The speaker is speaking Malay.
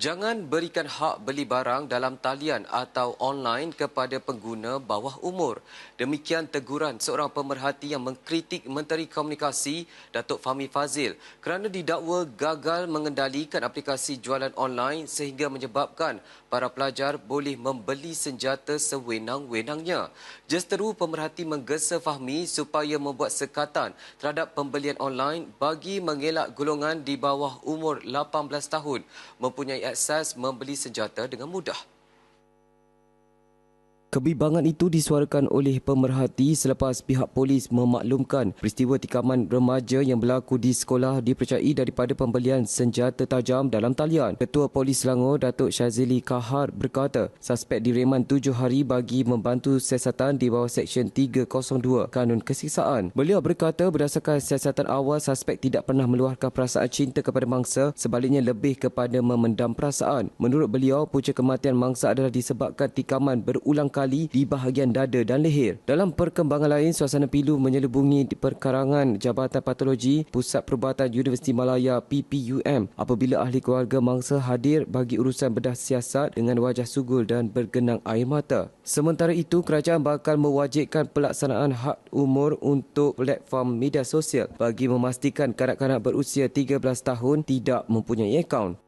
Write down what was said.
Jangan berikan hak beli barang dalam talian atau online kepada pengguna bawah umur. Demikian teguran seorang pemerhati yang mengkritik Menteri Komunikasi Datuk Fahmi Fazil kerana didakwa gagal mengendalikan aplikasi jualan online sehingga menyebabkan para pelajar boleh membeli senjata sewenang-wenangnya. Justeru pemerhati menggesa Fahmi supaya membuat sekatan terhadap pembelian online bagi mengelak golongan di bawah umur 18 tahun mempunyai akses membeli senjata dengan mudah. Kebimbangan itu disuarakan oleh pemerhati selepas pihak polis memaklumkan peristiwa tikaman remaja yang berlaku di sekolah dipercayai daripada pembelian senjata tajam dalam talian. Ketua Polis Selangor, Datuk Syazili Kahar berkata, suspek direman tujuh hari bagi membantu siasatan di bawah Seksyen 302 Kanun Kesiksaan. Beliau berkata berdasarkan siasatan awal, suspek tidak pernah meluahkan perasaan cinta kepada mangsa, sebaliknya lebih kepada memendam perasaan. Menurut beliau, punca kematian mangsa adalah disebabkan tikaman berulang kali kali di bahagian dada dan leher. Dalam perkembangan lain, suasana pilu menyelubungi perkarangan Jabatan Patologi Pusat Perubatan Universiti Malaya PPUM apabila ahli keluarga mangsa hadir bagi urusan bedah siasat dengan wajah sugul dan bergenang air mata. Sementara itu, kerajaan bakal mewajibkan pelaksanaan hak umur untuk platform media sosial bagi memastikan kanak-kanak berusia 13 tahun tidak mempunyai akaun.